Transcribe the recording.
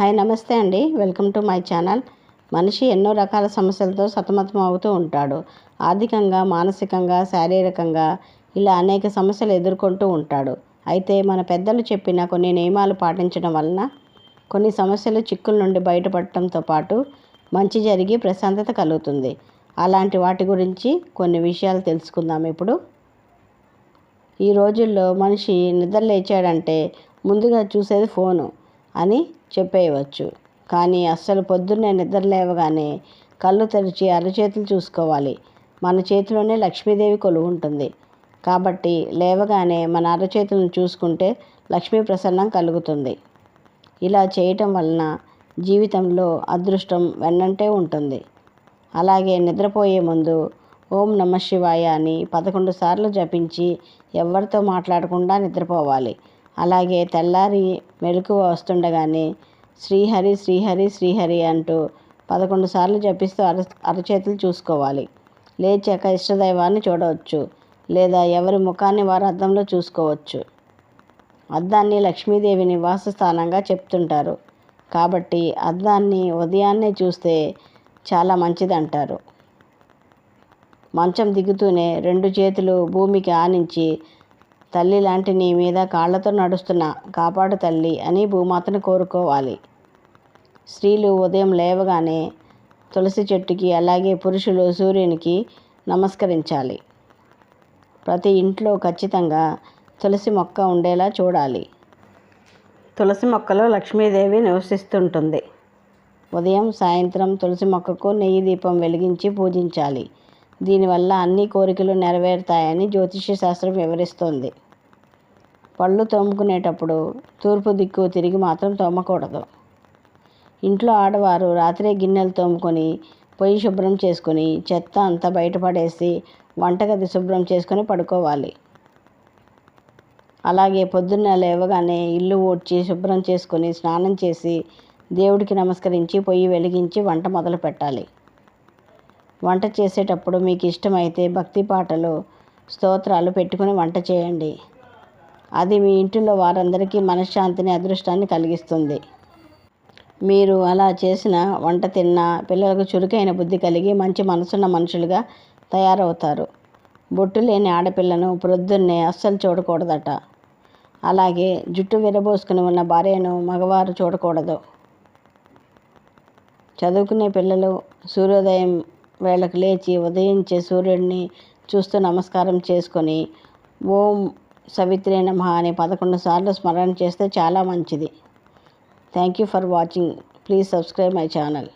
Hi నమస్తే అండి. Welcome to my channel. మనిషి ఎన్నో రకాల సమస్యలతో సతమతం అవుతూ ఉంటాడు. ఆర్థికంగా మానసికంగా శారీరకంగా ఇలా అనేక సమస్యలు ఎదుర్కొంటూ ఉంటాడు. అయితే మన పెద్దలు చెప్పిన కొన్ని నియమాలు పాటించడం వలన కొన్ని సమస్యలు చిక్కుల నుండి బయటపడటంతో పాటు మంచి జరిగి ప్రశాంతత కలుగుతుంది. అలాంటి వాటి గురించి కొన్ని విషయాలు తెలుసుకుందాం ఇప్పుడు. ఈ రోజుల్లో మనిషి నిద్ర లేచాడంటే ముందుగా చూసేది ఫోను. అని చెప్పేయవచ్చు. కానీ అస్సలు పొద్దున్నే నిద్ర లేవగానే కళ్ళు తెరిచి అరచేతులు చూసుకోవాలి. మన చేతిలోనే లక్ష్మీదేవి కొలువు ఉంటుంది. కాబట్టి లేవగానే మన అరచేతులను చూసుకుంటే లక్ష్మీ ప్రసన్నం కలుగుతుంది. ఇలా చేయటం వలన జీవితంలో అదృష్టం వెన్నంటే ఉంటుంది. అలాగే నిద్రపోయే ముందు ఓం నమ శివాయ అని పదకొండు సార్లు జపించి ఎవరితో మాట్లాడకుండా నిద్రపోవాలి. అలాగే తెల్లారి మెలకువ వస్తుండగానే శ్రీహరి శ్రీహరి శ్రీహరి అంటూ పదకొండు సార్లు జపిస్తూ అర అరచేతులు చూసుకోవాలి. లేచాక ఇష్టదైవాన్ని చూడవచ్చు లేదా ఎవరి ముఖాన్ని వారు అద్దంలో చూసుకోవచ్చు. అద్దాన్ని లక్ష్మీదేవి నివాస స్థానంగా చెప్తుంటారు. కాబట్టి అద్దాన్ని ఉదయాన్నే చూస్తే చాలా మంచిదంటారు. మంచం దిగుతూనే రెండు చేతులు భూమికి ఆనించి తల్లి లాంటి నీ మీద కాళ్ళతో నడుస్తున్న కాపాడు తల్లి అని భూమాతను కోరుకోవాలి. స్త్రీలు ఉదయం లేవగానే తులసి చెట్టుకి అలాగే పురుషులు సూర్యునికి నమస్కరించాలి. ప్రతి ఇంట్లో ఖచ్చితంగా తులసి మొక్క ఉండేలా చూడాలి. తులసి మొక్కలో లక్ష్మీదేవి నివసిస్తుంటుంది. ఉదయం సాయంత్రం తులసి మొక్కకు నెయ్యి దీపం వెలిగించి పూజించాలి. దీనివల్ల అన్ని కోరికలు నెరవేరుతాయని జ్యోతిష్య శాస్త్రం వివరిస్తోంది. పళ్ళు తోముకునేటప్పుడు తూర్పు దిక్కు తిరిగి మాత్రం తోమకూడదు. ఇంట్లో ఆడవారు రాత్రే గిన్నెలు తోముకొని పొయ్యి శుభ్రం చేసుకొని చెత్త అంతా బయటపడేసి వంటగది శుభ్రం చేసుకొని పడుకోవాలి. అలాగే పొద్దున్న లేవగానే ఇల్లు ఊడ్చి శుభ్రం చేసుకొని స్నానం చేసి దేవుడికి నమస్కరించి పొయ్యి వెలిగించి వంట మొదలు పెట్టాలి వంట చేసేటప్పుడు మీకు ఇష్టమైతే భక్తి పాటలు స్తోత్రాలు పెట్టుకుని వంట చేయండి. అది మీ ఇంటిలో వారందరికీ మనశ్శాంతిని అదృష్టాన్ని కలిగిస్తుంది. మీరు అలా చేసిన వంట తిన్న పిల్లలకు చురుకైన బుద్ధి కలిగి మంచి మనసున్న మనుషులుగా తయారవుతారు. బొట్టు లేని ఆడపిల్లను ప్రొద్దున్నే అస్సలు చూడకూడదట. అలాగే జుట్టు విరబోసుకుని ఉన్న భార్యను మగవారు చూడకూడదు. చదువుకునే పిల్లలు సూర్యోదయం వేళకు లేచి ఉదయించే సూర్యుడిని చూస్తూ నమస్కారం చేసుకొని ఓం సవిత్రి నమ అని పదకొండు సార్లు స్మరణ చేస్తే చాలా మంచిది. Thank you for watching please subscribe my channel